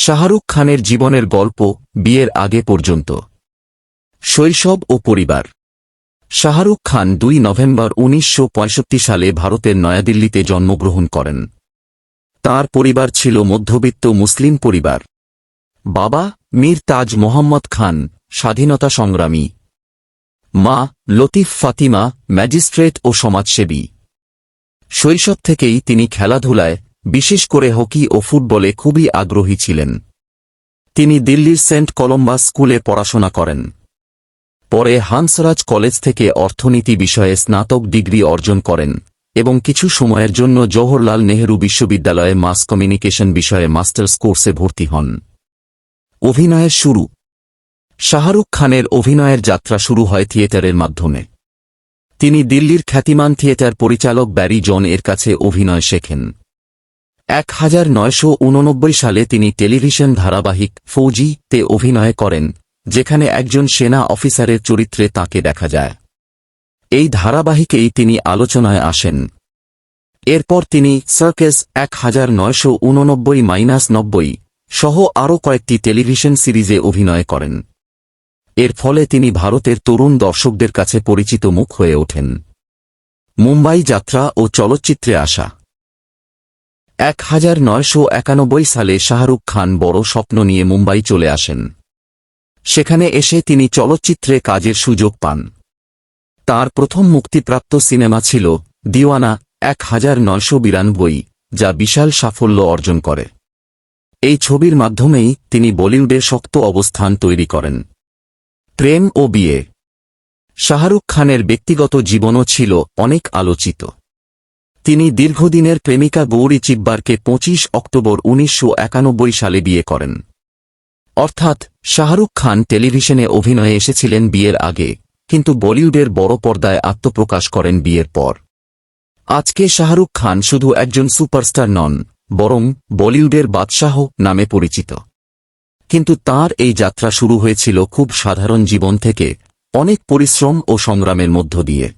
শাহরুখ খানের জীবনের গল্প বিয়ের আগে পর্যন্ত। শৈশব ও পরিবার। শাহরুখ খান দুই নভেম্বর উনিশশো পঁয়ষট্টি সালে ভারতের নয়াদিল্লিতে জন্মগ্রহণ করেন। তার পরিবার ছিল মধ্যবিত্ত মুসলিম পরিবার। বাবা মীর তাজ মোহাম্মদ খান, স্বাধীনতা সংগ্রামী। মা লতিফ ফাতিমা, ম্যাজিস্ট্রেট ও সমাজসেবী। শৈশব থেকেই তিনি খেলাধুলায় বিশেষ করে হকি ও ফুটবলে খুবই আগ্রহী ছিলেন। তিনি দিল্লির সেন্ট কলম্বাস স্কুলে পড়াশোনা করেন। পরে হান্সরাজ কলেজ থেকে অর্থনীতি বিষয়ে স্নাতক ডিগ্রি অর্জন করেন এবং কিছু সময়ের জন্য জওহরলাল নেহরু বিশ্ববিদ্যালয়ে মাস কমিউনিকেশন বিষয়ে মাস্টার্স কোর্সে ভর্তি হন। অভিনয়ের শুরু। শাহরুখ খানের অভিনয়ের যাত্রা শুরু হয় থিয়েটারের মাধ্যমে। তিনি দিল্লির খ্যাতিমান থিয়েটার পরিচালক ব্যারি জন এর কাছে অভিনয় শেখেন। এক হাজার নয়শো উননব্বই সালে তিনি টেলিভিশন ধারাবাহিক ফৌজি তে অভিনয় করেন, যেখানে একজন সেনা অফিসারের চরিত্রে তাকে দেখা যায়। এই ধারাবাহিকেই তিনি আলোচনায় আসেন। এরপর তিনি সার্কেস এক হাজার নয়শো উননব্বই মাইনাস নব্বই সহ আরও কয়েকটি টেলিভিশন সিরিজে অভিনয় করেন। এর ফলে তিনি ভারতের তরুণ দর্শকদের কাছে পরিচিত মুখ হয়ে ওঠেন। মুম্বাই যাত্রা ও চলচ্চিত্রে আসা এক হাজার নয়শো একানব্বই সালে শাহরুখ খান বড় স্বপ্ন নিয়ে মুম্বাই চলে আসেন। সেখানে এসে তিনি চলচ্চিত্রে কাজের সুযোগ পান। তার প্রথম মুক্তিপ্রাপ্ত সিনেমা ছিল দিওয়ানা এক হাজার নয়শো বিরানব্বই, যা বিশাল সাফল্য অর্জন করে। এই ছবির মাধ্যমেই তিনি বলিউডে শক্ত অবস্থান তৈরি করেন। প্রেম ও বিয়ে। শাহরুখ খানের ব্যক্তিগত জীবনও ছিল অনেক আলোচিত। তিনি দীর্ঘদিনের প্রেমিকা গৌরী চিব্বারকে পঁচিশ অক্টোবর উনিশশো একানব্বই সালে বিয়ে করেন। অর্থাৎ, শাহরুখ খান টেলিভিশনে অভিনয়ে এসেছিলেন বিয়ের আগে, কিন্তু বলিউডের বড় পর্দায় আত্মপ্রকাশ করেন বিয়ের পর। আজকে শাহরুখ খান শুধু একজন সুপারস্টার নন, বরং বলিউডের বাদশাহ নামে পরিচিত। কিন্তু তার এই যাত্রা শুরু হয়েছিল খুব সাধারণ জীবন থেকে, অনেক পরিশ্রম ও সংগ্রামের মধ্য দিয়ে।